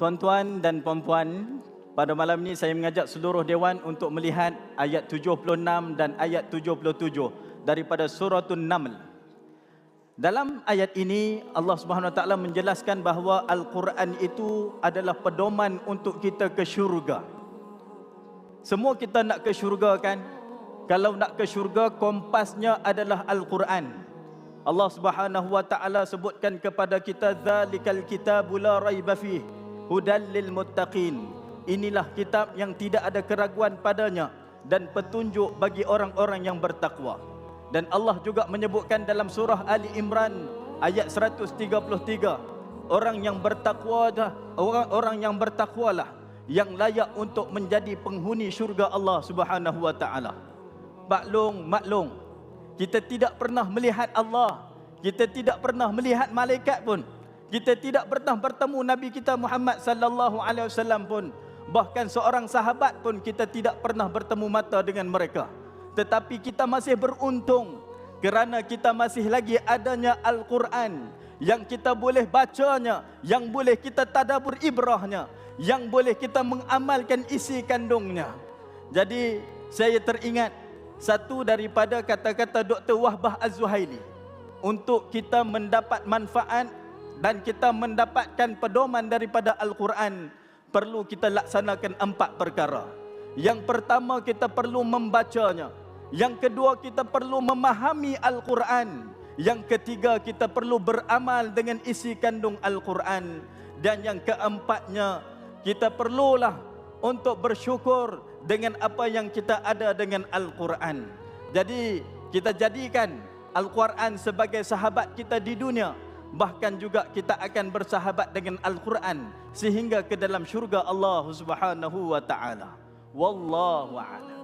Tuan-tuan dan puan-puan, pada malam ini saya mengajak seluruh dewan untuk melihat ayat 76 dan ayat 77 daripada suratul Naml. Dalam ayat ini Allah Subhanahu Wa Taala menjelaskan bahawa Al-Quran itu adalah pedoman untuk kita ke syurga. Semua kita nak ke syurga kan? Kalau nak ke syurga kompasnya adalah Al-Quran. Allah Subhanahu Wa Taala sebutkan kepada kita zalikal kitabul la raiba fihi hudal lil muttaqin. Inilah kitab yang tidak ada keraguan padanya dan petunjuk bagi orang-orang yang bertakwa. Dan Allah juga menyebutkan dalam surah Ali Imran ayat 133 orang yang bertakwa dah orang-orang yang bertakwalah yang layak untuk menjadi penghuni syurga Allah Subhanahu wa taala. Maklum, maklum. Kita tidak pernah melihat Allah. Kita tidak pernah melihat malaikat pun. Kita tidak pernah bertemu Nabi kita Muhammad sallallahu alaihi wasallam pun. Bahkan seorang sahabat pun kita tidak pernah bertemu mata dengan mereka tetapi kita masih beruntung kerana kita masih lagi adanya Al-Quran yang kita boleh bacanya, yang boleh kita tadabur ibrahnya, yang boleh kita mengamalkan isi kandungnya. Jadi saya teringat satu daripada kata-kata Dr. Wahbah Az-Zuhaili untuk kita mendapat manfaat dan kita mendapatkan pedoman daripada Al-Quran perlu kita laksanakan empat perkara. Yang pertama kita perlu membacanya. Yang kedua kita perlu memahami Al-Quran. Yang ketiga kita perlu beramal dengan isi kandung Al-Quran. Dan yang keempatnya kita perlulah untuk bersyukur dengan apa yang kita ada dengan Al-Quran. Jadi kita jadikan Al-Quran sebagai sahabat kita di dunia. Bahkan juga kita akan bersahabat dengan Al-Quran sehingga ke dalam syurga Allah Subhanahu wa taala. Wallahu a'lam.